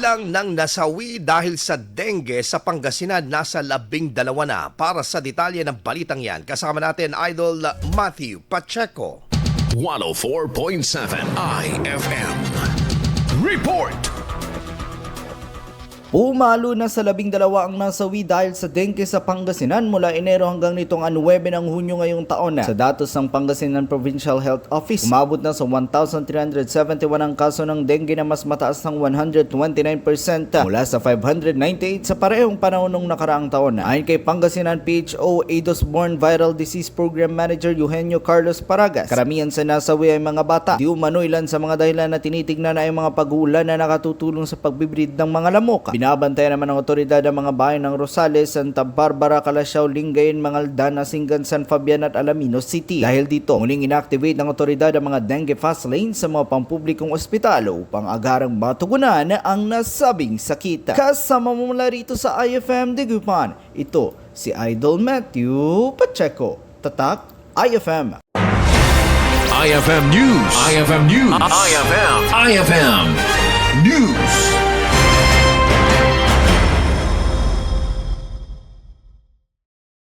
Bilang ng nasawi dahil sa dengue sa Pangasinan nasa labing dalawa na. Para sa detalye ng balitang yan, kasama natin Idol Matthew Pacheco. 104.7 IFM. Report! Pumalo na sa labing dalawa ang nasawi dahil sa dengue sa Pangasinan mula Enero hanggang nitong 9 ng Hunyo ngayong taon na. Sa datos ng Pangasinan Provincial Health Office, umabot na sa 1,371 ang kaso ng dengue na mas mataas ng 129% mula sa 598 sa parehong panahon nung nakaraang taon. Ayon kay Pangasinan PHO Aedes Borne Viral Disease Program Manager Eugenio Carlos Paragas, karamihan sa nasawi ay mga bata. Di umano ilan sa mga dahilan na tinitignan ay mga pag-uulan na nakatutulong sa pagbibreed ng mga lamok. Binabantayan naman ng otoridad ang mga bayan ng Rosales, Santa Barbara, Calasiao, Lingayen, Mangaldan, Asingan, San Fabian at Alaminos City. Dahil dito, muling inactivate ng otoridad ang mga dengue fast lanes sa mga pampublikong ospital upang agarang matugunan ang nasabing sakit. Kasama mo mula rito sa IFM Digupan, ito si Idol Matthew Pacheco. Tatak IFM. IFM News. IFM News. IFM. IFM News.